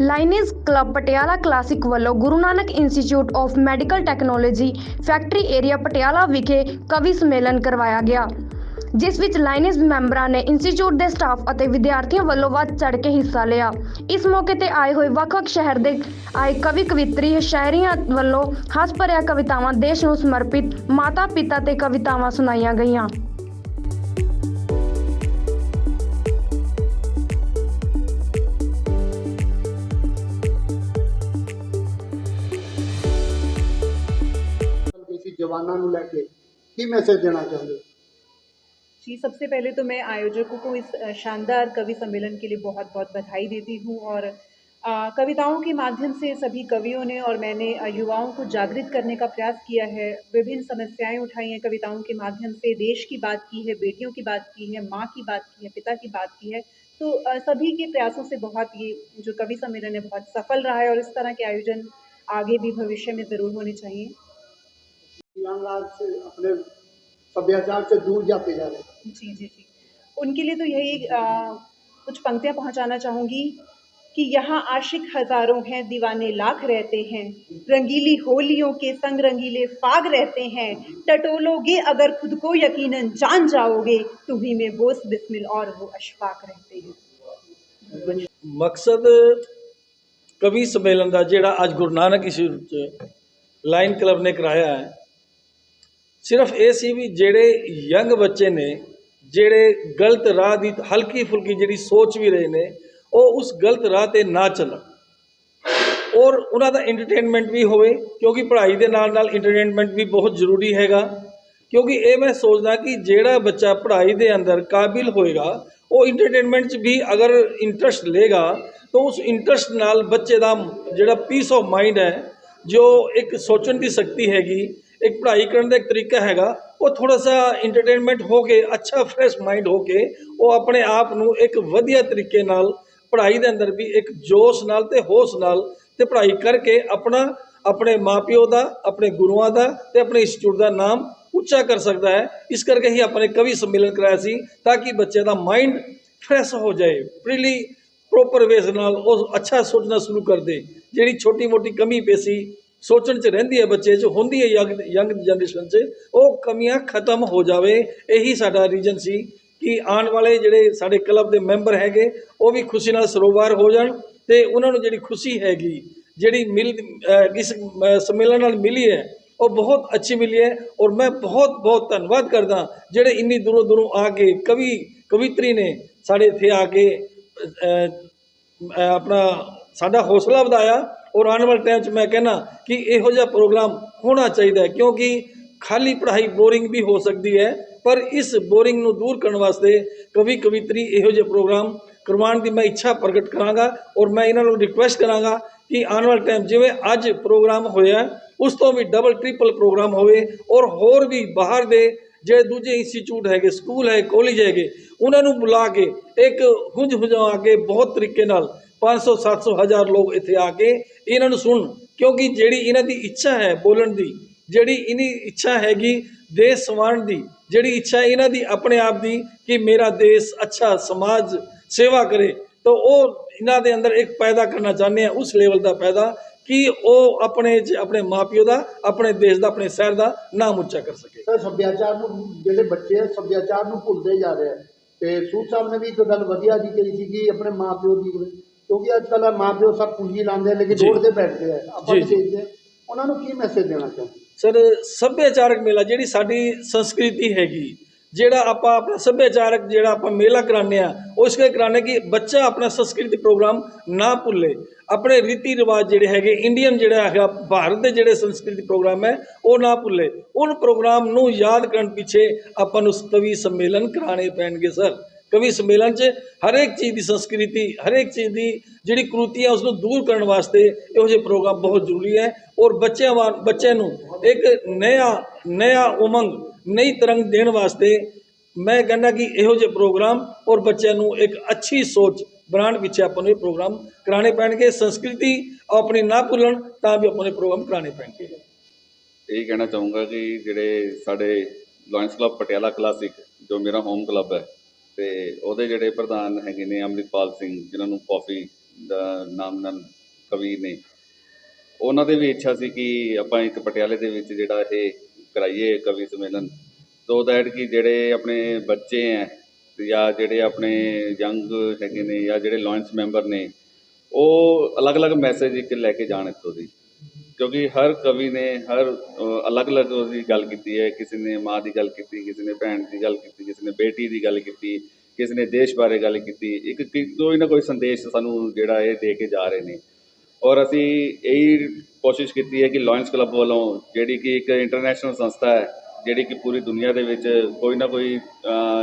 ਲਾਈਨਿਸ club Patiala classic ਵੱਲੋਂ Guru Nanak institute of medical technology factory area Patiala ਵਿਖੇ ਕਵੀ ਸੰਮੇਲਨ ਕਰਵਾਇਆ ਗਿਆ, ਜਿਸ ਵਿੱਚ ਲਾਈਨਿਸ ਮੈਂਬਰਾਂ ਨੇ ਇੰਸਟੀਚਿਊਟ ਦੇ ਸਟਾਫ ਅਤੇ ਵਿਦਿਆਰਥੀਆਂ ਵੱਲੋਂ ਵੱਧ ਚੜ੍ਹ ਕੇ ਹਿੱਸਾ ਲਿਆ। ਇਸ ਮੌਕੇ ਤੇ ਆਏ ਹੋਏ ਵੱਖ-ਵੱਖ ਸ਼ਹਿਰ ਦੇ ਆਏ ਕਵੀ ਕਵਿਤਰੀ ਸ਼ਾਇਰੀਆਂ ਵੱਲੋਂ ਹੱਸ ਭਰਿਆ ਕਵਿਤਾਵਾਂ, ਦੇਸ਼ ਨੂੰ ਸਮਰਪਿਤ ਮਾਤਾ ਪਿਤਾ ਤੇ ਕਵਿਤਾਵਾਂ ਸੁਣਾਈਆਂ ਗਈਆਂ। ਜਵਾਨਾਂ ਨੂੰ ਲੈ ਕੇ ਕੀ ਮੈਸੇਜ ਦੇਣਾ ਚਾਹੁੰਦੇ ਹੋ जी सबसे पहले तो मैं आयोजकों को इस अ, शानदार कवि सम्मेलन के लिए बहुत बहुत बधाई देती हूँ और अ, कविताओं के माध्यम से सभी कवियों ने और मैंने अ, युवाओं को जागृत करने का प्रयास किया है विभिन्न समस्याएं उठाई हैं कविताओं के माध्यम से देश की बात की है बेटियों की बात की है माँ की बात की है पिता की बात की है तो अ, सभी के प्रयासों से बहुत ये जो कवि सम्मेलन है बहुत सफल रहा है और इस तरह के आयोजन आगे भी भविष्य में ज़रूर होने चाहिए अपने सभ्याचार से दूर जाते जा रहे जी जी जी। उनके लिए तो यही आ, कुछ पंक्तियाँ पहुँचाना चाहूँगी कि यहाँ आशिक हज़ारों हैं दीवाने लाख रहते हैं रंगीली होलियों के संग रंगीले फाग रहते हैं टटोलोगे अगर खुद को यकीनन जान जाओगे तुम्ही में बोस बिस्मिल और वो अशफाक रहते हैं। मकसद कवि सम्मेलन का जोड़ा अज गुरु नानक इस लाइन क्लब ने कराया है ਸਿਰਫ ਇਹ ਸੀ ਵੀ ਜਿਹੜੇ ਯੰਗ ਬੱਚੇ ਨੇ, ਜਿਹੜੇ ਗਲਤ ਰਾਹ ਦੀ ਹਲਕੀ ਫੁਲਕੀ ਜਿਹੜੀ ਸੋਚ ਵੀ ਰਹੇ ਨੇ, ਉਹ ਉਸ ਗਲਤ ਰਾਹ ਤੇ ਨਾ ਚੱਲਣ। ਔਰ ਉਹਨਾਂ ਦਾ ਐਂਟਰਟੇਨਮੈਂਟ ਵੀ ਹੋਵੇ, ਕਿਉਂਕਿ ਪੜ੍ਹਾਈ ਦੇ ਨਾਲ ਨਾਲ ਐਂਟਰਟੇਨਮੈਂਟ ਵੀ ਬਹੁਤ ਜ਼ਰੂਰੀ ਹੈਗਾ। ਕਿਉਂਕਿ ਇਹ ਮੈਂ ਸੋਚਦਾ ਕਿ ਜਿਹੜਾ ਬੱਚਾ ਪੜ੍ਹਾਈ ਦੇ ਅੰਦਰ ਕਾਬਿਲ ਹੋਏਗਾ, ਉਹ ਐਂਟਰਟੇਨਮੈਂਟ 'ਚ ਵੀ ਅਗਰ ਇੰਟਰਸਟ ਲੇਗਾ ਤਾਂ ਉਸ ਇੰਟਰਸਟ ਨਾਲ ਬੱਚੇ ਦਾ ਜਿਹੜਾ ਪੀਸ ਆਫ ਮਾਈਂਡ ਹੈ, ਜੋ ਇੱਕ ਸੋਚਣ ਦੀ ਸ਼ਕਤੀ ਹੈਗੀ ਇੱਕ ਪੜ੍ਹਾਈ ਕਰਨ ਦਾ ਇੱਕ ਤਰੀਕਾ ਹੈਗਾ, ਉਹ ਥੋੜਾ ਸਾ ਇੰਟਰਟੇਨਮੈਂਟ ਹੋ ਕੇ, ਅੱਛਾ ਫਰੈਸ਼ ਮਾਈਂਡ ਹੋ ਕੇ, ਉਹ ਆਪਣੇ ਆਪ ਨੂੰ ਇੱਕ ਵਧੀਆ ਤਰੀਕੇ ਨਾਲ ਪੜ੍ਹਾਈ ਦੇ ਅੰਦਰ ਵੀ ਇੱਕ ਜੋਸ਼ ਨਾਲ ਤੇ ਹੋਸ਼ ਨਾਲ ਤੇ ਪੜ੍ਹਾਈ ਕਰਕੇ ਆਪਣਾ, ਆਪਣੇ ਮਾਪਿਓ ਦਾ, ਆਪਣੇ ਗੁਰੂਆਂ ਦਾ ਤੇ ਆਪਣੇ ਇੰਸਟੀਚਿਊਟ ਦਾ ਨਾਮ ਉੱਚਾ ਕਰ ਸਕਦਾ ਹੈ। ਇਸ ਕਰਕੇ ਹੀ ਆਪਣੇ ਕਵੀ ਸੰਮੇਲਨ ਕਰਾਇਆ ਸੀ, ਤਾਂ ਕਿ ਬੱਚੇ ਦਾ ਮਾਈਂਡ ਫਰੈਸ਼ ਹੋ ਜਾਏ ਪ੍ਰੀਲੀ ਪ੍ਰੋਪਰ ਵੇਸ ਨਾਲ ਉਹ ਅੱਛਾ ਸੋਚਣਾ ਸ਼ੁਰੂ ਕਰ ਦੇ। ਜਿਹੜੀ ਛੋਟੀ ਮੋਟੀ ਕਮੀ ਪੇਸੀ ਸੋਚਣ ਚ ਰਹਿੰਦੀ ਹੈ ਬੱਚੇ 'ਚ, ਹੁੰਦੀ ਹੈ ਯੰਗ ਯੰਗ ਜਨਰੇਸ਼ਨ 'ਚ, ਉਹ ਕਮੀਆਂ ਖਤਮ ਹੋ ਜਾਵੇ। ਇਹੀ ਸਾਡਾ ਰੀਜਨ ਸੀ ਕਿ ਆਉਣ ਵਾਲੇ ਜਿਹੜੇ ਸਾਡੇ ਕਲੱਬ ਦੇ ਮੈਂਬਰ ਹੈਗੇ, ਉਹ ਵੀ ਖੁਸ਼ੀ ਨਾਲ ਸਰੋਵਾਰ ਹੋ ਜਾਣ ਤੇ ਉਹਨਾਂ ਨੂੰ ਜਿਹੜੀ ਖੁਸ਼ੀ ਹੈਗੀ, ਜਿਹੜੀ ਮਿਲ, ਅਹ ਇਸ ਸੰਮੇਲਨ ਨਾਲ ਮਿਲੀ ਹੈ, ਉਹ ਬਹੁਤ ਅੱਛੀ ਮਿਲੀ ਹੈ ਔਰ ਮੈਂ ਬਹੁਤ ਬਹੁਤ ਧੰਨਵਾਦ ਕਰਦਾ ਜਿਹੜੇ ਇੰਨੀ ਦੂਰੋਂ ਦੂਰੋਂ ਆ ਕੇ ਕਵੀ, ਕਵਿਤਰੀ ਨੇ ਸਾਡੇ ਇੱਥੇ ਆ ਕੇ ਆਪਣਾ ਸਾਡਾ ਹੌਸਲਾ ਵਧਾਇਆ। ਔਰ ਆਉਣ ਵਾਲੇ ਟਾਈਮ 'ਚ ਮੈਂ ਕਹਿੰਦਾ ਕਿ ਇਹੋ ਜਿਹਾ ਪ੍ਰੋਗਰਾਮ ਹੋਣਾ ਚਾਹੀਦਾ ਕਿਉਂਕਿ ਖਾਲੀ ਪੜ੍ਹਾਈ ਬੋਰਿੰਗ ਵੀ ਹੋ ਸਕਦੀ ਹੈ, ਪਰ ਇਸ ਬੋਰਿੰਗ ਨੂੰ ਦੂਰ ਕਰਨ ਵਾਸਤੇ ਕਵੀ ਕਵਿਤਰੀ ਇਹੋ ਜਿਹੇ ਪ੍ਰੋਗਰਾਮ ਕਰਵਾਉਣ ਦੀ ਮੈਂ ਇੱਛਾ ਪ੍ਰਗਟ ਕਰਾਂਗਾ ਔਰ ਮੈਂ ਇਹਨਾਂ ਨੂੰ ਰਿਕੁਐਸਟ ਕਰਾਂਗਾ ਕਿ ਆਉਣ ਵਾਲੇ ਟਾਈਮ ਜਿਵੇਂ ਅੱਜ ਪ੍ਰੋਗਰਾਮ ਹੋਇਆ, ਉਸ ਤੋਂ ਵੀ ਡਬਲ ਟ੍ਰਿਪਲ ਪ੍ਰੋਗਰਾਮ ਹੋਵੇ ਔਰ ਹੋਰ ਵੀ ਬਾਹਰ ਦੇ ਜਿਹੜੇ ਦੂਜੇ ਇੰਸਟੀਚਿਊਟ ਹੈਗੇ ਸਕੂਲ ਹੈ ਕਾਲਜ ਹੈਗੇ, ਉਹਨਾਂ ਨੂੰ ਬੁਲਾ ਕੇ ਇੱਕ ਹੁੰਝ ਹੁਜਾ ਕੇ ਬਹੁਤ ਤਰੀਕੇ ਨਾਲ 500 700 ਹਜ਼ਾਰ ਲੋਕ ਇੱਥੇ ਆ ਕੇ ਇਹਨਾਂ ਨੂੰ ਸੁਣਨ। ਕਿਉਂਕਿ ਜਿਹੜੀ ਇਹਨਾਂ ਦੀ ਇੱਛਾ ਹੈ ਬੋਲਣ ਦੀ, ਜਿਹੜੀ ਇਨੀ ਇੱਛਾ ਹੈਗੀ ਦੇਸ਼ ਸੰਵਾਰਨ ਦੀ, ਜਿਹੜੀ ਇੱਛਾ ਇਹਨਾਂ ਦੀ ਆਪਣੇ ਆਪ ਦੀ ਕਿ ਮੇਰਾ ਦੇਸ਼ ਅੱਛਾ ਸਮਾਜ ਸੇਵਾ ਕਰੇ, ਤਾਂ ਉਹ ਇਹਨਾਂ ਦੇ ਅੰਦਰ ਇੱਕ ਪੈਦਾ ਕਰਨਾ ਚਾਹੁੰਦੇ ਆ, ਉਸ ਲੈਵਲ ਦਾ ਪੈਦਾ ਕਿ ਉਹ ਆਪਣੇ ਜ- ਆਪਣੇ ਮਾਪਿਓ ਦਾ, ਆਪਣੇ ਦੇਸ਼ ਦਾ, ਆਪਣੇ ਸ਼ਹਿਰ ਦਾ ਨਾਮ ਉੱਚਾ ਕਰ ਸਕੇ। ਸਰ, ਸੱਭਿਆਚਾਰ ਨੂੰ, ਜਿਹੜੇ ਬੱਚੇ ਆ, ਸੱਭਿਆਚਾਰ ਨੂੰ ਭੁੱਲਦੇ ਜਾ ਰਹੇ ਆ। ਤੇ ਸੂਦ ਸਾਹਿਬ ਨੇ ਵੀ ਇੱਕ ਗੱਲ ਵਧੀਆ ਜੀ ਕਹੀ ਸੀ ਕਿ ਆਪਣੇ ਮਾਪਿਓ ਦੀ ਕਿਉਂਕਿ ਅੱਜ ਕੱਲ੍ਹ ਮਾਪਿਓ ਸਭ ਪੂੰਜੀ ਲਾਉਂਦੇ ਲੇਕਿਨ ਜੀ। ਦੌੜਦੇ ਬੈਠਦੇ ਆ। ਆਪਾਂ ਜੀ, ਵੀ ਜੀ। ਦੇਖਦੇ ਆ। ਉਹਨਾਂ ਨੂੰ ਕੀ ਮੈਸੇਜ ਦੇਣਾ ਚਾਹੁੰਦੇ? ਸਰ ਸੱਭਿਆਚਾਰਕ ਮੇਲਾ ਜਿਹੜੀ ਸਾਡੀ ਸੰਸਕ੍ਰਿਤੀ ਹੈਗੀ ਜਿਹੜਾ ਆਪਾਂ ਆਪਣਾ ਸੱਭਿਆਚਾਰਕ ਜਿਹੜਾ ਆਪਾਂ ਮੇਲਾ ਕਰਾਉਂਦੇ ਆ ਉਹ ਇਸ ਕਰਕੇ ਕਰਾਉਂਦੇ ਕਿ ਬੱਚਾ ਆਪਣਾ ਸੰਸਕ੍ਰਿਤੀ ਪ੍ਰੋਗਰਾਮ ਨਾ ਭੁੱਲੇ। ਆਪਣੇ ਰੀਤੀ ਰਿਵਾਜ ਜਿਹੜੇ ਹੈਗੇ ਇੰਡੀਅਨ ਜਿਹੜਾ ਹੈਗਾ ਭਾਰਤ ਦੇ ਜਿਹੜੇ ਸੰਸਕ੍ਰਿਤੀ ਪ੍ਰੋਗਰਾਮ ਹੈ ਉਹ ਨਾ ਭੁੱਲੇ। ਉਨ ਪ੍ਰੋਗਰਾਮ ਨੂੰ ਯਾਦ ਕਰਨ ਪਿੱਛੇ ਆਪਾਂ ਨੂੰ ਕਵੀ ਸੰਮੇਲਨ ਕਰਾਣੇ ਪੈਣਗੇ ਸਰ। ਕਵੀ ਸੰਮੇਲਨ 'ਚ ਹਰੇਕ ਚੀਜ਼ ਦੀ ਸੰਸਕ੍ਰਿਤੀ, ਹਰੇਕ ਚੀਜ਼ ਦੀ ਜਿਹੜੀ ਕਰੂਤੀ ਹੈ ਉਸ ਨੂੰ ਦੂਰ ਕਰਨ ਵਾਸਤੇ ਇਹੋ ਜਿਹੇ ਪ੍ਰੋਗਰਾਮ ਬਹੁਤ ਜ਼ਰੂਰੀ ਹੈ ਔਰ ਬੱਚਿਆਂ ਵਾਂ ਬੱਚਿਆਂ ਨੂੰ ਇੱਕ ਨया ਨया ਉਮੰਗ ਨਈ ਤਰੰਗ ਦੇਣ ਵਾਸਤੇ ਮੈਂ ਕਹਿੰਦਾ ਕਿ ਇਹੋ ਜਿਹੇ ਪ੍ਰੋਗਰਾਮ ਔਰ ਬੱਚਿਆਂ ਨੂੰ ਇੱਕ ਅੱਛੀ ਸੋਚ ਬਣਾਉਣ ਵਿੱਚ ਆਪਾਂ ਨੂੰ ਇਹ ਪ੍ਰੋਗਰਾਮ ਕਰਾਣੇ ਪੈਣਗੇ, ਸੰਸਕ੍ਰਿਤੀ ਆਪਣੀ ਨਾ ਭੁੱਲਣ ਤਾਂ ਵੀ ਆਪਾਂ ਨੂੰ ਇਹ ਪ੍ਰੋਗਰਾਮ ਕਰਾਣੇ ਪੈਣਗੇ। ਇਹ ਕਹਿਣਾ ਚਾਹੂੰਗਾ ਕਿ ਜਿਹੜੇ ਸਾਡੇ ਲਾਇਨਸ ਕਲੱਬ ਪਟਿਆਲਾ ਕਲਾਸਿਕ ਜੋ ਮੇਰਾ ਹੋਮ ਕਲੱਬ ਹੈ ਤੇ ਉਹਦੇ ਜਿਹੜੇ ਪ੍ਰਧਾਨ ਹੈਗੇ ਨੇ ਅੰਮ੍ਰਿਤਪਾਲ ਸਿੰਘ, ਜਿਨ੍ਹਾਂ ਨੂੰ ਕਾਫੀ ਦਾ ਨਾਮ ਨਾਲ ਕਵੀ ਨੇ, ਉਹਨਾਂ ਦੀ ਵੀ ਇੱਛਾ ਸੀ ਕਿ ਆਪਾਂ ਇੱਕ ਪਟਿਆਲੇ ਦੇ ਵਿੱਚ ਜਿਹੜਾ ਇਹ ਕਰਾਈਏ ਕਵੀ ਸੰਮੇਲਨ। ਸੋ ਦੈਟ ਕਿ ਜਿਹੜੇ ਆਪਣੇ ਬੱਚੇ ਹੈ ਜਾਂ ਜਿਹੜੇ ਆਪਣੇ ਯੰਗ ਹੈਗੇ ਨੇ, ਜਾਂ ਜਿਹੜੇ ਲਾਇੰਸ ਮੈਂਬਰ ਨੇ, ਉਹ ਅਲੱਗ-ਅਲੱਗ ਮੈਸੇਜ ਇੱਕ ਲੈ ਕੇ ਜਾਣ ਇੱਥੋਂ ਦੀ। ਕਿਉਂਕਿ ਹਰ ਕਵੀ ਨੇ, ਹਰ ਅਲੱਗ-ਅਲੱਗ ਉਹਦੀ ਗੱਲ ਕੀਤੀ ਹੈ। ਕਿਸੇ ਨੇ ਮਾਂ ਦੀ ਗੱਲ ਕੀਤੀ, ਕਿਸੇ ਨੇ ਭੈਣ ਦੀ ਗੱਲ ਕੀਤੀ, ਕਿਸੇ ਨੇ ਬੇਟੀ ਦੀ ਗੱਲ ਕੀਤੀ, ਕਿਸੇ ਨੇ ਦੇਸ਼ ਬਾਰੇ ਗੱਲ ਕੀਤੀ। ਇੱਕ ਕਿ- ਕੋਈ ਨਾ ਕੋਈ ਸੰਦੇਸ਼ ਸਾਨੂੰ ਜਿਹੜਾ ਇਹ ਦੇ ਕੇ ਜਾ ਰਹੇ ਨੇ। ਔਰ ਅਸੀਂ ਇਹੀ ਕੋਸ਼ਿਸ਼ ਕੀਤੀ ਹੈ ਕਿ ਲਾਇੰਸ ਕਲੱਬ ਵੱਲੋਂ ਜਿਹੜੀ ਕਿ ਇੱਕ ਇੰਟਰਨੈਸ਼ਨਲ ਸੰਸਥਾ ਹੈ, ਜਿਹੜੀ ਕਿ ਪੂਰੀ ਦੁਨੀਆ ਦੇ ਵਿੱਚ ਕੋਈ ਨਾ ਕੋਈ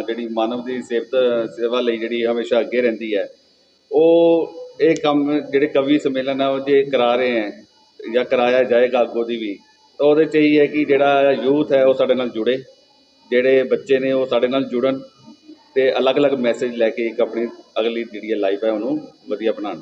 ਜਿਹੜੀ ਮਾਨਵ ਦੀ ਸਿਫਤ ਸੇਵਾ ਲਈ ਜਿਹੜੀ ਹਮੇਸ਼ਾ ਅੱਗੇ ਰਹਿੰਦੀ ਹੈ, ਉਹ ਇਹ ਕੰਮ ਜਿਹੜੇ ਕਵੀ ਸੰਮੇਲਨ ਆ, ਉਹ ਜੇ ਕਰਾ ਰਹੇ ਹੈ ਜਾਂ ਕਰਾਇਆ ਜਾਏਗਾ ਅੱਗੋਂ ਦੀ ਵੀ, ਤਾਂ ਉਹਦੇ 'ਚ ਇਹੀ ਹੈ ਕਿ ਜਿਹੜਾ ਯੂਥ ਹੈ ਉਹ ਸਾਡੇ ਨਾਲ ਜੁੜੇ, ਜਿਹੜੇ ਬੱਚੇ ਨੇ ਉਹ ਸਾਡੇ ਨਾਲ ਜੁੜਨ ਤੇ ਅਲੱਗ-ਅਲੱਗ ਮੈਸੇਜ ਲੈ ਕੇ ਇੱਕ ਆਪਣੀ ਅਗਲੀ ਜਿਹੜੀ ਲਾਈਫ ਹੈ ਉਹਨੂੰ ਵਧੀਆ ਬਣਾਉਣ।